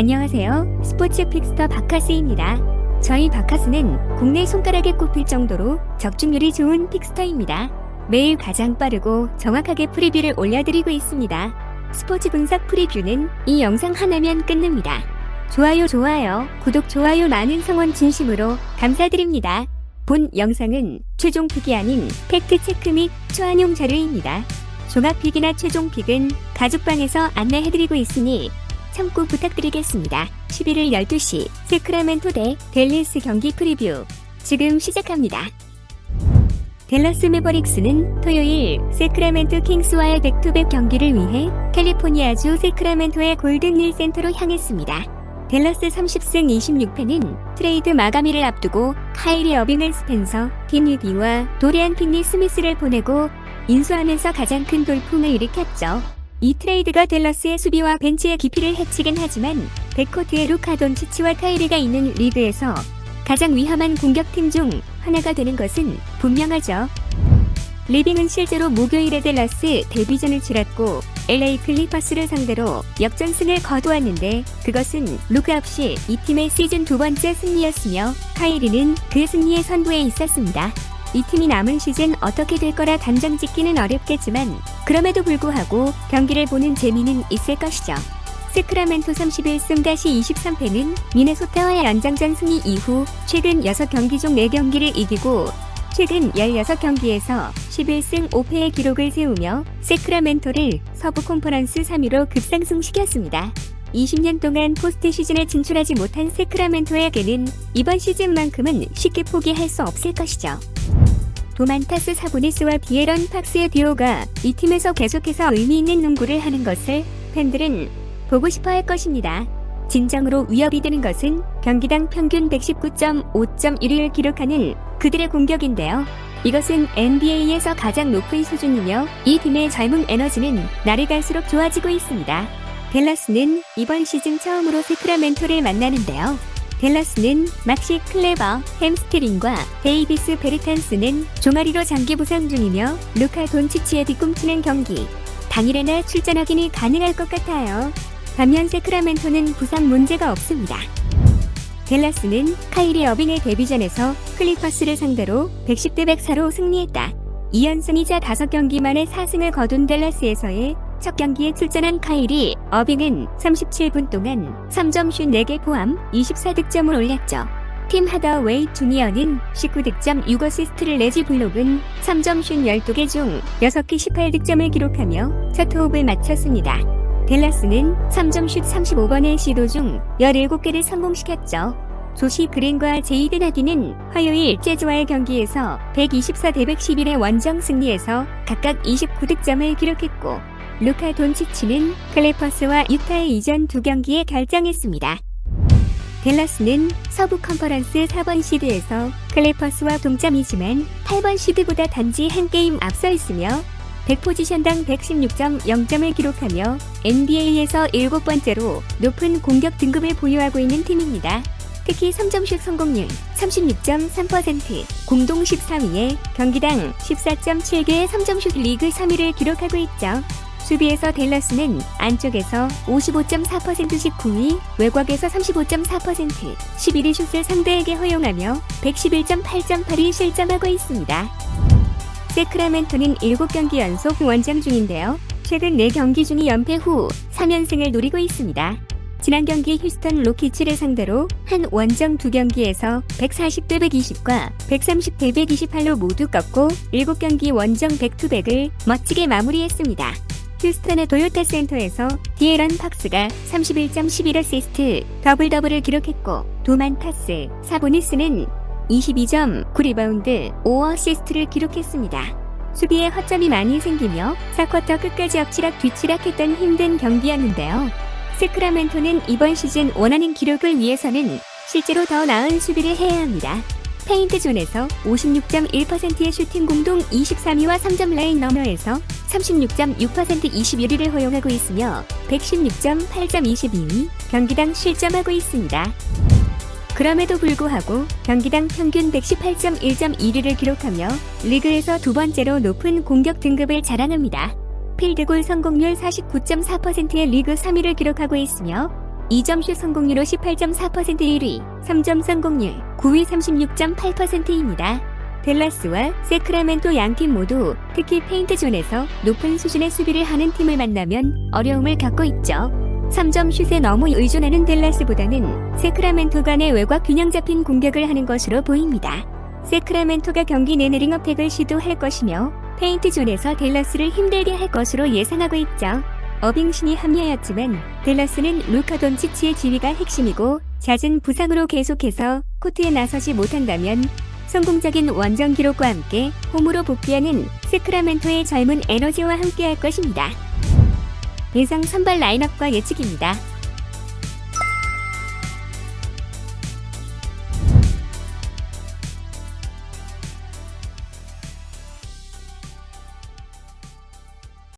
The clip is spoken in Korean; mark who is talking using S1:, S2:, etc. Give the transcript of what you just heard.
S1: 안녕하세요. 스포츠 픽스터 바카스입니다. 저희 바카스는 국내 손가락에 꼽힐 정도로 적중률이 좋은 픽스터입니다. 매일 가장 빠르고 정확하게 프리뷰를 올려드리고 있습니다. 스포츠 분석 프리뷰는 이 영상 하나면 끝납니다. 좋아요, 좋아요, 구독, 좋아요 많은 성원 진심으로 감사드립니다. 본 영상은 최종 픽이 아닌 팩트 체크 및 초안용 자료입니다. 종합 픽이나 최종 픽은 가족방에서 안내해드리고 있으니 참고 부탁드리겠습니다. 11일 12시 세크라멘토 대 델리스 경기 프리뷰 지금 시작합니다. 델러스 매버릭스는 토요일 세크라멘토 킹스와의 백투백 경기를 위해 캘리포니아주 세크라멘토의 골든힐 센터로 향했습니다. 델러스 30승 26패는 트레이드 마감일을 앞두고 카이리 어빙을 스펜서, 딘위디와 도리안 핀니 스미스를 보내고 인수하면서 가장 큰 돌풍을 일으켰죠. 이 트레이드가 델러스의 수비와 벤치의 깊이를 해치긴 하지만 백코트의 루카 돈치치와 카이리가 있는 리그에서 가장 위험한 공격팀 중 하나가 되는 것은 분명하죠. 리빙은 실제로 목요일에 델러스 데뷔전을 치렀고 LA 클리퍼스를 상대로 역전승을 거두었는데 그것은 루카 없이 이 팀의 시즌 두 번째 승리였으며 카이리는 그 승리의 선두에 있었습니다. 이 팀이 남은 시즌 어떻게 될 거라 단정 짓기는 어렵겠지만 그럼에도 불구하고 경기를 보는 재미는 있을 것이죠. 세크라멘토 31승 다시 23패는 미네소타와의 연장전 승리 이후 최근 6경기 중 4경기를 이기고 최근 16경기에서 11승 5패의 기록을 세우며 세크라멘토를 서부 콘퍼런스 3위로 급상승시켰습니다. 20년 동안 포스트 시즌에 진출하지 못한 세크라멘토에게는 이번 시즌만큼은 쉽게 포기할 수 없을 것이죠. 도만타스 사보니스와 비에런 팍스의 듀오가 이 팀에서 계속해서 의미 있는 농구를 하는 것을 팬들은 보고 싶어 할 것입니다. 진정으로 위협이 되는 것은 경기당 평균 119.5.1을 기록하는 그들의 공격인데요. 이것은 NBA에서 가장 높은 수준이며 이 팀의 젊은 에너지는 날이 갈수록 좋아지고 있습니다. 델라스는 이번 시즌 처음으로 세크라멘토를 만나는데요. 델라스는 막시 클레버, 햄스트링과 데이비스 베르탄스는 종아리로 장기 부상 중이며 루카 돈치치의 뒤꿈치는 경기 당일에나 출전하기는 가능할 것 같아요. 반면 세크라멘토는 부상 문제가 없습니다. 델라스는 카이리 어빙의 데뷔전에서 클리퍼스를 상대로 110대 104로 승리했다. 2연승이자 5경기 만에 4승을 거둔 델라스에서의 첫 경기에 출전한 카이리 어빙은 37분 동안 3점 슛 4개 포함 24득점을 올렸죠. 팀 하더웨이 주니어는 19득점 6어시스트를 내지 블록은 3점 슛 12개 중 6개 18득점을 기록하며 첫 호흡을 마쳤습니다. 델라스는 3점 슛 35번의 시도 중 17개를 성공시켰죠. 조시 그린과 제이드 나디는 화요일 재즈와의 경기에서 124대 111의 원정 승리에서 각각 29득점을 기록했고 루카 돈치치는 클리퍼스와 유타의 이전 두 경기에 결정했습니다. 델라스는 서부 컨퍼런스 4번 시드에서 클리퍼스와 동점이지만 8번 시드보다 단지 한 게임 앞서 있으며 100포지션당 116.0점을 기록하며 NBA에서 일곱 번째로 높은 공격 등급을 보유하고 있는 팀입니다. 특히 3점슛 성공률 36.3%, 공동 13위에 경기당 14.7개의 3점슛 리그 3위를 기록하고 있죠. 수비에서 델러스는 안쪽에서 55.4%씩 9위, 외곽에서 35.4%, 11위 슛을 상대에게 허용하며 111.8.8이 실점하고 있습니다. 세크라멘토는 7경기 연속 원정 중인데요. 최근 4경기 중이 연패 후 3연승을 노리고 있습니다. 지난 경기 휴스턴 로키츠를 상대로 한 원정 두 경기에서 140대 120과 130대 128로 모두 꺾고 7경기 원정 백투백을 멋지게 마무리했습니다. 휴스턴의 도요타 센터에서 디에런 팍스가 31.11 어시스트 더블 더블을 기록했고 도만타스 사보니스는 22점 9리바운드 5어시스트를 기록했습니다. 수비에 허점이 많이 생기며 4쿼터 끝까지 엎치락 뒤치락했던 힘든 경기였는데요. 세크라멘토는 이번 시즌 원하는 기록을 위해서는 실제로 더 나은 수비를 해야 합니다. 페인트 존에서 56.1%의 슈팅 공동 23위와 3점 라인 너머에서 36.6% 21위를 허용하고 있으며 116.8점 22위 경기당 실점하고 있습니다. 그럼에도 불구하고 경기당 평균 118.1점 1위를 기록하며 리그에서 두 번째로 높은 공격 등급을 자랑합니다. 필드골 성공률 49.4%의 리그 3위를 기록하고 있으며 2점 슛 성공률로 18.4% 1위, 3점 성공률 9위 36.8%입니다. 델라스와 세크라멘토 양팀 모두 특히 페인트 존에서 높은 수준의 수비를 하는 팀을 만나면 어려움을 겪고 있죠. 3점 슛에 너무 의존하는 델라스보다는 세크라멘토 간의 외곽 균형 잡힌 공격을 하는 것으로 보입니다. 세크라멘토가 경기 내내 링어택을 시도할 것이며 페인트 존에서 델라스를 힘들게 할 것으로 예상하고 있죠. 어빙신이 합류하였지만 델라스는 루카 돈치치의 지위가 핵심이고 잦은 부상으로 계속해서 코트에 나서지 못한다면 성공적인 원정 기록과 함께 홈으로 복귀하는 세크라멘토의 젊은 에너지와 함께할 것입니다. 예상 선발 라인업과 예측입니다.